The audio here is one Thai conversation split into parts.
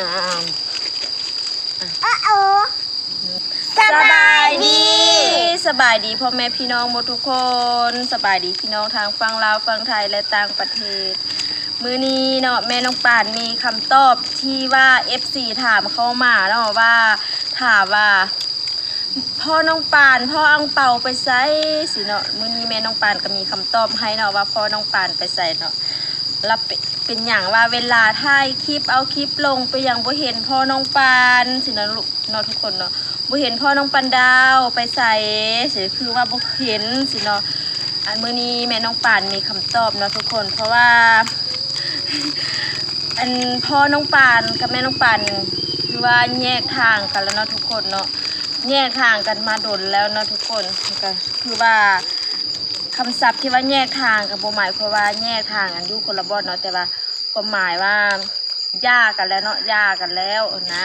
น้อ้โอำสบายดี สบายดีพ่อแม่พี่น้องหมดทุกคน สบายดีพี่น้องทางฝั่งลาวฝั่งไทยและต่างประเทศ มือนี้เนาะแม่น้องป่านมีคำตอบที่ว่า FC ถามเข้ามาเนาะว่าถามว่าพ่อน้องปานพ่ออังเปาไปไสสิเนาะมื้อนี้แม่น้องปานก็มีคำตอบให้เนาะว่าพ่อน้องปานไปไสเนาะ แล้วเป็นเป็นอย่างว่าเวลาถ่ายคลิปเอาคลิปลงไปยังบ่เห็นพ่อน้องปานสินะลูกเนาะทุกคนเนาะบ่เห็นพ่อน้องปานดาวไปใส่สิคือว่าบ่เห็นสิเนาะอันมื้อนี้แม่น้องปานมีคำตอบเนาะทุกคน เพราะว่า อันพ่อน้องปานกับแม่น้องปานคือว่าแยกทางกันแล้วเนาะทุกคนเนาะแยกทางกันมาดนแล้วเนาะทุกคนก็คือว่า คำศัพท์ที่ว่าแยกทางกับบ่หมายความว่าแยกทางกันอยู่คนละบอนเนาะแต่ว่าความหมายว่าย่ากันแล้วเนาะย่ากันแล้วนะ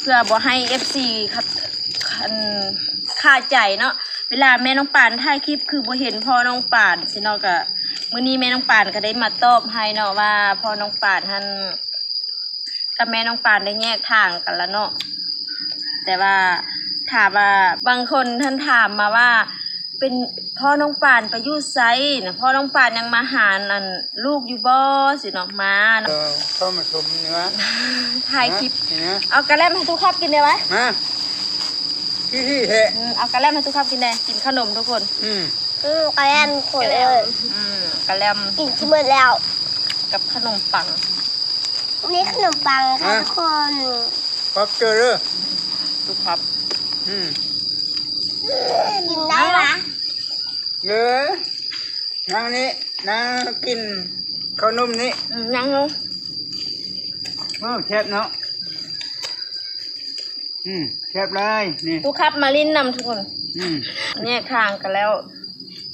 เพื่อบ่ให้ FC ครับอันค่าใจเนาะเวลาแม่น้องปานถ่ายคลิปคือบ่เห็นพ่อน้องปานสิเนาะก็มื้อนี้แม่น้องปานก็ได้มาตอบให้เนาะว่าพ่อน้องปานท่านกับแม่น้องปานได้แยกทางกันแล้วเนาะแต่ว่าถามว่าบางคนท่านถามมาว่า เป็นพ่อน้องปานไปอยุ่ไซนะพ่อน้องปานยังมาหาอันลูกอยู่บ่สิเนาะมาเอเนาะอเข้ามาชมเนื้อถ่ายคลิปเนื้อเอากระแลมให้ทุกครับกินได้ไหมมาที่ที่เทะอืมเอากระแลมให้ทุกครับกินได้กินขนมทุกคน อืมอืมกระแลมขนเลยอืมกระแลมกินที่มืดแล้ว กับขนมปังนี่ขนมปังค่ะทุกคนป๊อปเจอเด้อทุกครับ อืมกินได้นะ เลยนางนี้นางกินข้าวนุ่มนี้อืมยังเนาะเออแคบเนาะอืมแคบเลยนี่ทุกครับมาลิ้นนำทุกคนอืมแยกทางกันแล้ว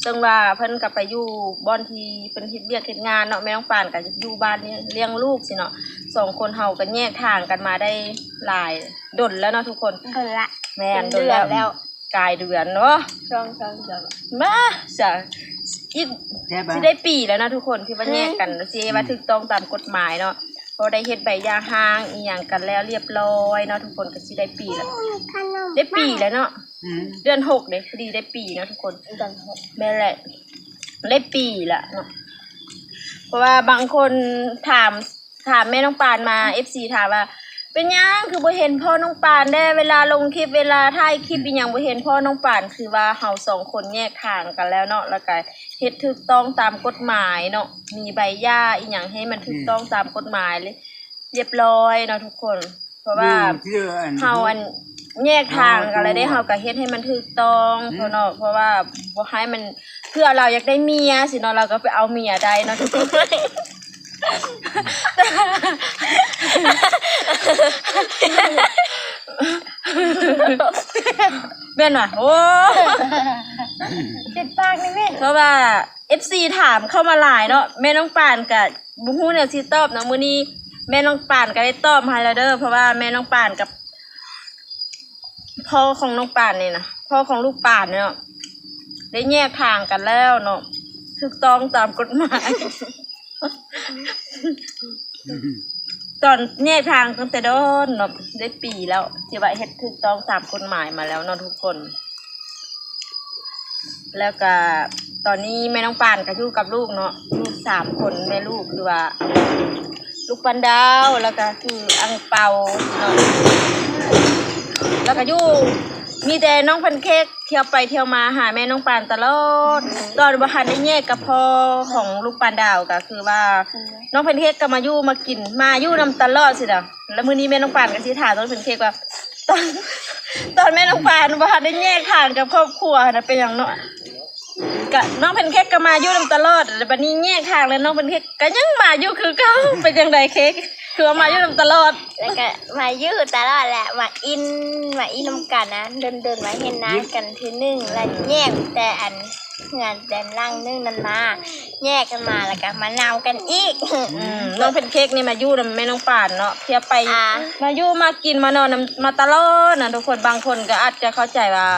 ซึ่งว่าเพิ่นกลับไปอยู่บ้านที่เป็นเฮ็ดเวียกเฮ็ดงานเนาะแม่น้องปานก็อยู่บ้านนี้เลี้ยงลูกสิเนาะสองคนเฮาก็แยกทางกันมาได้หลายดนแล้วเนาะทุกคนเกินละแม่นเป็นดเดืนอนแล้ว แล้วกายเดือนเนาะช่องช่องเดือนมาจ้ะอีกแคบอะสิได้ปีแล้วนะทุกคนที่ว่าแยกกันสิว่าถูกต้องตามกฎหมายเนาะพอได้เฮ็ดใบหย่าห้างอีหยังกันแล้วเรียบร้อยเนาะทุกคนก็สิได้ปีแล้วขนมได้ปีแล้วเนาะอืมเดือนหกเด้พอดีได้ปีนะทุกคนเดือนหกแม่แหละได้ปีละเนาะเพราะว่าบางคนถามถามแม่น้องปานมาเอฟซีถามว่า เป็นยังคือบ่เห็นพ่อน้องปานได้เวลาลงคลิปเวลาถ่ายคลิปเป็นหยังบ่เห็นพ่อน้องปานคือว่าเฮาสองคนแยกทางกันแล้วเนาะแล้วก็เฮ็ดถูกต้องตามกฎหมายเนาะมีใบหญ้าอีหยังให้มันถูกต้องตามกฎหมายเลยเรียบร้อยเนาะทุกคน เพราะว่าดูที่อันเฮาอันแยกทางกันแล้วได้เฮาก็เฮ็ดให้มันถูกต้องเพราะเนาะเพราะว่าบ่ให้มันเพื่อเราอยากได้เมียสิเนาะเราก็ไปเอาเมียได้เนาะทุกคน แม่นว่ะโอ้เจ็ดปากนี่แม่เพราะว่า FC ถามเข้ามาหลายเนาะแม่น้องปานกับบุฮู้เนี่ยสิตอบเนาะมื้อนี้แม่น้องปานก็ได้ตอบให้แล้วเด้อเพราะว่าแม่น้องปานกับพ่อของน้องปานนี่นะพ่อของลูกปานเนี่ยเนาะได้แยกทางกันแล้วเนาะถูกต้องตามกฎหมาย ตอนแยกทางตั้งแต่โดนเนาะได้ปีแล้วที่ว่าเฮ็ดถูกต้องตามกฎหมายมาแล้วเนาะทุกคน แล้วก็ตอนนี้แม่น้องปานก็อยู่กับลูกเนาะลูกสามคนแม่ลูกคือว่า ลูกปันดาวแล้วก็คืออังเปาเนาะแล้วก็อยู่ มีแต่น้องพันเค้กเที่ยวไปเที่ยวมาหาแม่น้องปานตลอดตอนบัทันได้แยกกับพ่อของลูกปานดาวก็คือว่า น้องพันเค้กก็มาอยู่มากินมาอยู่นำตลอดสิเด้อแล้วมื้อนี้แม่น้องปานก็สิถามน้องพันเค้กว่าตอนตอนแม่น้องปานบ่ทันได้แยกทางกับครอบครัวนะเป็นหยังเนาะกะน้องเป็นเค้กก็มาอยู่นำตลอดแต่บัดนี้แยกทางแล้วน้องเป็นเค้กก็ยังมาอยู่คือเก่าเป็นจังไดเค้ก คือว่ามาอยู่นำตลอด แล้วก็มายืดตลอดแหละมาอินมาอินน้ำกันนะเดินเดินมาเห็นน้ำกันทีหนึ่งแล้วแยกแต่อันเงินแต่ล่างนึงนั้นมาแยกกันมาแล้วก็มาเนากันอีกอืมน้องเป็นเค้กนี่มาอยู่นำแม่น้องป่านเนาะเที่ยวไปอ่า มาอยู่มากินมานอนนำมาตลอดนะทุกคนบางคนก็อาจจะเข้าใจว่า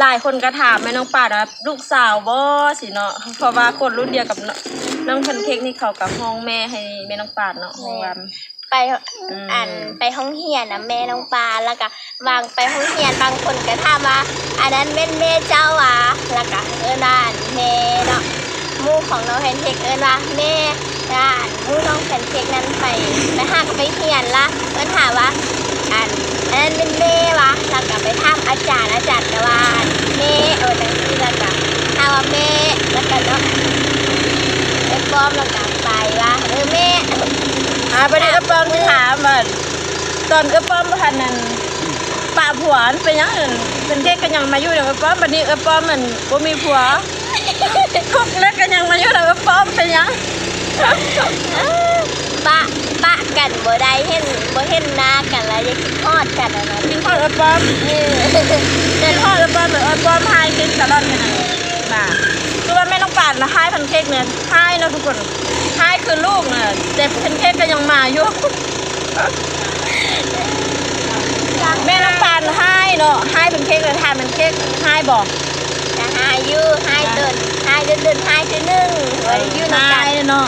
หลายคนก็ถามแม่น้องป่านว่าลูกสาวบ่สิเนาะเพราะว่าคนรุ่นเดียวกับ น้องน้องเป็นเค้กนี่เขากับห้องแม่ให้แม่น้องป่านเนาะห้องว่าไปอันไปห้องเฮียนนะแม่น้องปลาแล้วก็บางไปห้องเฮียนบางคนก็ถามว่าอันนั้นแม่นแม่เจ้าหวะแล้วก็เอิ้นว่าอันแม่เนาะหมู่ของน้องแพนเค้กเอิ้นว่าแม่ร้านหมู่น้องแพนเค้กนั้นไปไปหาก็ไปเฮียนละเอิ้นถามว่าอันอันนั้นเป็นแม่วะแล้วก็ไปถามอาจารย์อาจารย์ก็ว่าแม่เออจังซี่แล้วก็ถามว่าแม่แล้วก็เนาะ ไอ้ป้อมแล้วก็ไปว่าเออแม่อ่าประเดี๋ยวก็ป้อมจะถามว่าตอนก็ป้อมพันนั้นป่าผัวมันเป็นหยังอื่นเป็นเด็กก็ยังมาอยู่เดี๋ยวก็ป้อมบัดนี้ก็ป้อมมันบ่มีผัวทุกเล็กก็ยังมาอยู่เดี๋ยวก็ป้อมเป็นหยังปะปะกันบ่ได้เห็นบ่เห็นหน้ากันแล้วอย่าคิดฮอดกันนะนะกินข้าวกับป้อมเออเดินข้าวกับป้อมแบบว่าป้อมไฮคิดตลอดเลยนะมาคือว่าแม่ต้ารนะไฮพันเค้กเนี่ยไฮเนาะทุกคนไฮคือลูกเนี่ยแต่พันเค้กก็ยังมาอยู่แม่น้ำตาลให้เนาะให้เป็นเค้กเลยทานเป็นเค้กให้บอกจะหาอยู่หาเดินหาเดินเดินหายคือหนึ่งไว้อยู่นำให้กันเนาะ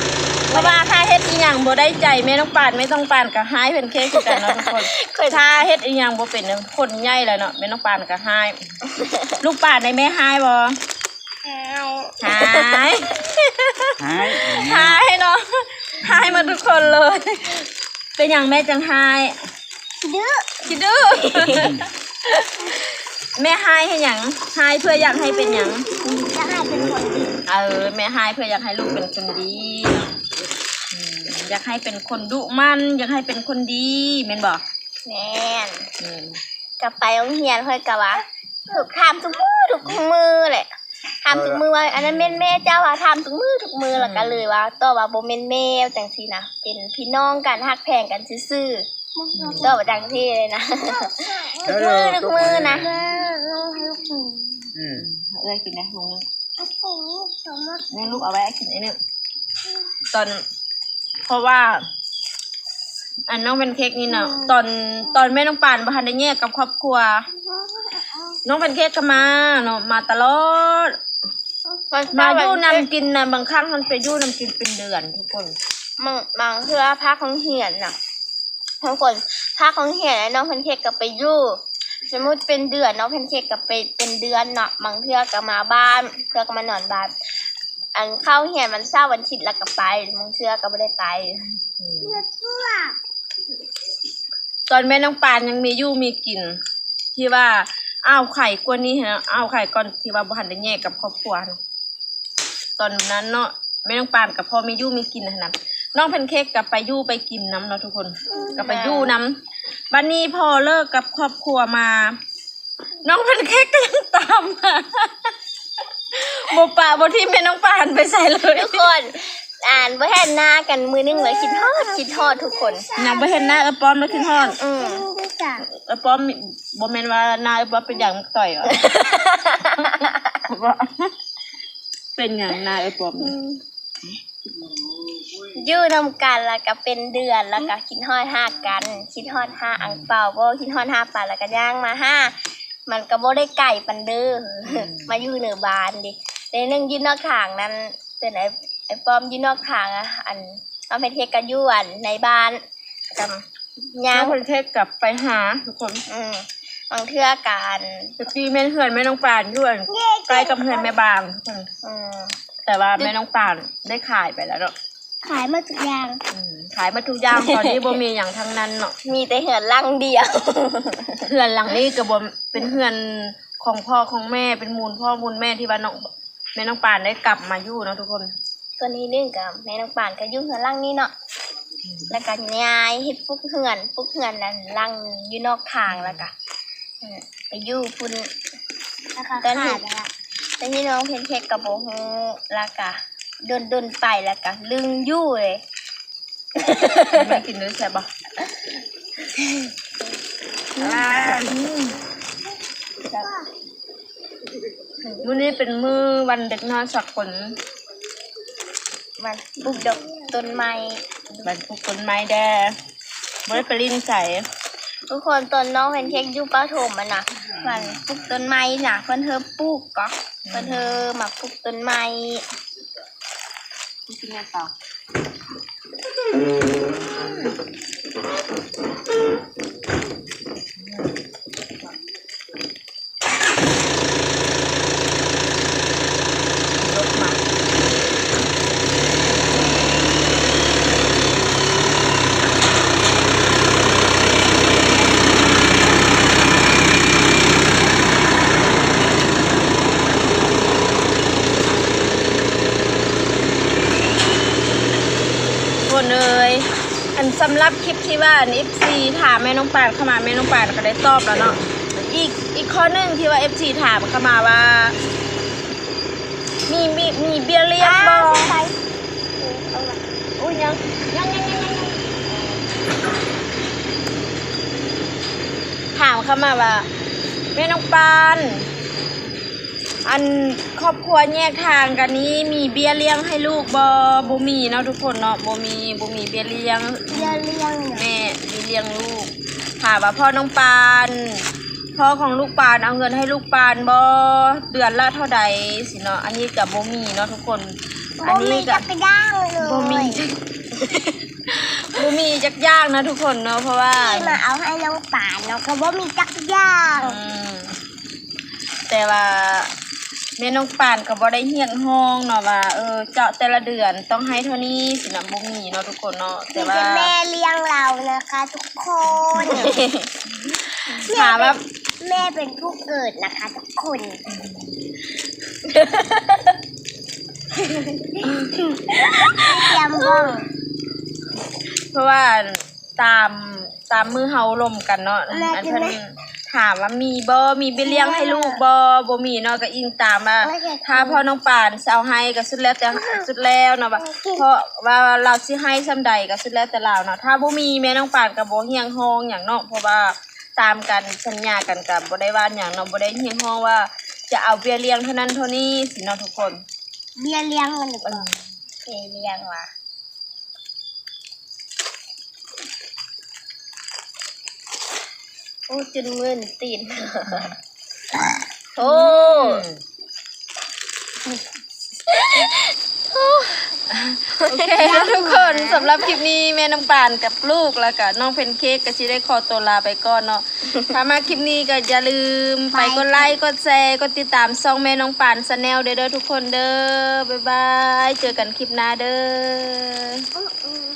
เพราะว่าถ้าเฮ็ดอีหยังบ่ได้ใจแม่น้องปานไม่ต้องปานก็ให้เป็นเค้กคือกันเนาะทุกคนถ้าเฮ็ดอีหยังบ่เป็นเนี่ยคนใหญ่แล้วเนาะแม่น้องปานก็ให้ลูกปานได้แม่ให้บ่ให้หายให้เนาะให้มาทุกคนเลย เป็นหยังแม่จังให้ดื้อคิดดื้อแม่ให้ให้หยังให้เพื่ออยากให้เป็นหยังจะหายเป็นคนดีเออแม่ให้เพื่ออยากให้ลูกเป็นคนดีอืมอยากให้เป็นคนดุมัน อยากให้เป็นคนดีเมนบอกแม่นอืม กลับไปโรงเรียนเฮ้ยกะว่าถูกทำทุกมือทุกมือเลย ทำทุกมือว่า อันนั้นแม่นแม่เจ้าว่าทำทุกมือทุกมือแล้วก็เลยว่าต่อว่าโบเมนแม่จังซี่นะเป็นพี่น้องกันฮักแพงกันซื่อๆต่อว่าดังที่เลยนะทุกมือทุกมือนะอืมเอ้ยกินนะลุงนึงนี่ลูกเอาไว้ให้กินไอ้นี่ตอน เพราะว่า อันน้องเป็นเค้กนี่เนาะตอนตอนแม่น้องปานบ้านได้แยกกับครอบครัว น้องเป็นเค้กก็มาเนาะมาตลอด มาอยู่นำกินนะบางครั้งมันไปอยู่นำกินเป็นเดือนทุกคนบางบางเทื่อพักของเหียนน่ะบางคนพักของเหียนแล้วน้องแพนเค้กก็ไปอยู่สมมติเป็นเดือนน้องแพนเค้กก็ไปเป็นเดือนเนาะบางเทื่อก็มาบ้านเทื่อก็มานอนบ้าน อันเข้าเหียนมันเศร้าร์วันอาทิตย์แล้วก็ไปบางเทื่อก็ไม่ได้ไปตอนแม่น้องปานยังมีอยู่มีกิน ที่ว่า อ้าวไข่กว่านี้นะอ้าวไข่ก่อนที่ว่าบ่ทันได้แยกกับครอบครัวนะตอนนั้นเนาะแม่น้องปานกับพ่อมีอยู่มีกินนะนะน้องแพนเค้กกับไปอยู่ไปกินน้ำเนาะทุกคนกับไปอยู่น้ำบันนี้พอเลิกกับครอบครัวมา น้องแพนเค้กก็ยังตามมาโบปะโบที่แม่น้องปานไปใส่เลยทุกคน อ่านว่าแห่หน้ากันมือนึงเลยคิดทอดคิดทอดทุกคนยังไม่เห็นหน้าเออป้อมแล้วขึ้นฮอดอืม เออป้อมบ่แม่นว่าหน้าเออป้อมเป็นอย่างต่อยเหรอว่าเป็นอย่างหน้าเออป้อมเนี่ยอยู่นำกันแล้วก็เป็นเดือนแล้วก็คิดฮอดห้ากันคิดฮอดห้าอังเปาบ่คิดฮอดห้าปลาแล้วก็ย่างมาห้ามันก็บ่ได้ไก่ปันเด้ออมาอยู่เหนือบานดิในหนึงอยืนนอกทางนั้นเป็นไอ้ไอ้ปอมอยืนนอกทางอะอันเอาไปเทศกันอยู่อันในบ้านกับ ย่าย่างงคนเทศกลับไปหาทุกคนอืมบางเทื่อการตะกี้แม่เหือนแม่น้องปานด้วยใกล้กับเหือนแม่บางทุกคนอืมแต่ว่าแม่น้องปานได้ขายไปแล้วเนาะขายมาทุกอย่าง อืมขายมาทุกอย่างตอนนี้บ่มีอย่างทั้งนั้นเนาะ มีแต่เหือนลังเดียวเหือนหลังนี้ก็บ่เป็นเหือนของพ่อของแม่เป็นมูลพ่อมูลแม่ที่ว่าน้องแม่น้องปานได้กลับมาอยู่เนาะทุกคน ตัวนี้นึงกับแม่น้องป่านก็อยุ่งเหือนลังนี่เนาะ แล้วก็ยายเฮ็ดฟุกเหือนฟุกเหือนนั่นลังอยู่นอกทางแล้วก็อืมไปอยู่พุ่นตอนนี้ตอนนี้น้องเพนเค้กกับโบฮูแล้วก็เดินเดินๆไปแล้วก็ลึงอยู่เลยไม่กินด้วยใช่ปะวันนี้เป็นมือวันเด็กน้อยสักคนมันปลูกดอกต้นไม้ บันทุกคนไม้แดงไม่ได้ไปลิ้นใส่ทุกคนตอนน้องเพนเค้กอยู่ป้าโถมมันน่ะมันปลูกต้นไม้น่ะเพิ่นเธอปลูกก็เพิ่นเธอมาปลูกต้นไม้กินกันต่อ สำหรับคลิปที่ว่าเอฟซีถามแม่น้องปานเข้ามาแม่น้องปานก็ได้ตอบแล้วเนาะอีกอีกข้อหนึ่งที่ว่าเอฟซีถามเข้ามาว่า มีมีมีเบี้ยเลี้ยงบอไปอุ้ยยังยังยังยังยังยังถามเข้ามาว่าแม่น้องปาน อันครอบครัวแยกทางกันนี้มีเบี้ยเลี้ยงให้ลูกบอบมีเนาะทุกคนเนาะบมีบมีเบี้ยเลี้ยงเรียเรียงเนี่ยแม่มีเลี้ยงลูกถามว่าพ่อน้องปานพ่อของลูกปานเอาเงินให้ลูกปานบอเดือนละเท่าใดสิเนาะอันนี้กับโบมีเนาะทุกคน อันบ่มีนี้จักับกรยานเลยโบมีจักโบมีจักยากนะทุกคนเนาะเพราะว่าที่มาเอาให้น้องป่านเนาะก็บ่มีจักรยานอืมแต่ว่า แม่น้องปานก็บ่ได้เฮียนห้องเนาะว่าเออเจาะแต่ละเดือนต้องให้เท่านี้สินะโบมีเนาะทุกคนเนาะแต่นี่ว่าเป็นแม่เลี้ยงเรานะคะ ทุกคนถามว่าแม่เป็นผู้เกิดนะคะทุกคนเตรียมห้องเพราะว่าตามตามมือเฮาลมกันเนาะแม่อันกินเพิ่นไหม ถามว่ามีบ่มีไปเลี้ยงให้ลูกบ่บ่มีเนาะก็อิงตามว่าไม่เคยถ้าพ่อน้องปานสิเอาให้ก็สุดแล้วแต่สุดแล้วเนาะว่ากินเพราะว่าเราสิให้ซำใดก็สุดแล้วแต่เราเนาะถ้าบ่มีแม่น้องปานก็บ่เฮียงห้องหยังเนาะเพราะว่าตามกันสัญญากันกับบ่ได้ว่าหยังเนาะบ่ได้เฮียงห้องว่า จะเอาเบี้ยเลี้ยงเท่านั้นเท่านี้สิเนาะทุกคน เบี้ยเลี้ยงมันหรือเปล่าเบี้ยเลี้ยงว่ะ อ้จนมึนตีนโอ้โอเคทุกคนสำหรับคลิปนี้แม่น้องปานกับลูกแล้วก็น้องเพนเค้กก็สิได้ขอตัวลาไปก่อนเนาะถ้ามาคลิปนี้ก็อย่าลืมไปกดไลค์กดแชร์กดติดตามช่องแม่น้องปานสแนลเด้อเด้อทุกคนเด้อบ๊ายบายเจอกันคลิปหน้าเด้ออืม